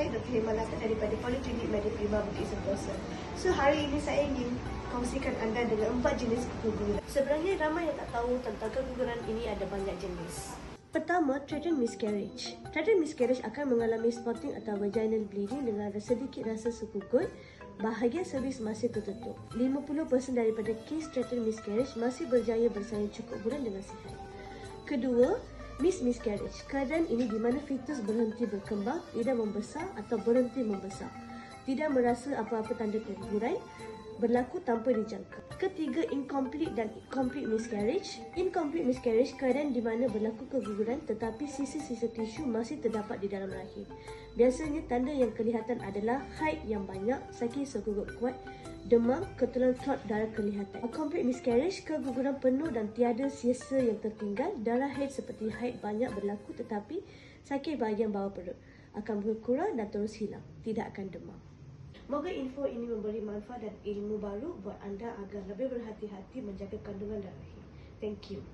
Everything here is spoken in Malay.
saya Dr. Hemalata daripada Poliklinik Mediprima Bukit Sentosa. So hari ini saya ingin kongsikan anda dengan empat jenis keguguran. Sebenarnya ramai yang tak tahu tentang keguguran ini ada banyak jenis. Pertama, threatened miscarriage. Threatened miscarriage akan mengalami spotting atau vaginal bleeding dengan sedikit rasa sekugut. Bahagian servis masih tertutup. 50% daripada kes threatened miscarriage masih berjaya bersalin cukup bulan dengan sihat. Kedua, Miss miscarriage. Keadaan ini di mana fetus berhenti berkembang, tidak membesar atau berhenti membesar. Tidak merasa apa-apa tanda keguguran, berlaku tanpa dijangka. Ketiga, incomplete dan complete miscarriage. Incomplete miscarriage keadaan di mana berlaku keguguran tetapi sisa-sisa tisu masih terdapat di dalam rahim. Biasanya tanda yang kelihatan adalah haid yang banyak, sakit segugut kuat, demam, ketelan clot darah kelihatan. A complete miscarriage, keguguran penuh dan tiada sisa yang tertinggal. Darah haid seperti haid banyak berlaku tetapi sakit bahagian bawah perut akan berkurang dan terus hilang. Tidak akan demam. Moga info ini memberi manfaat dan ilmu baru buat anda agar lebih berhati-hati menjaga kandungan dan rahim. Thank you.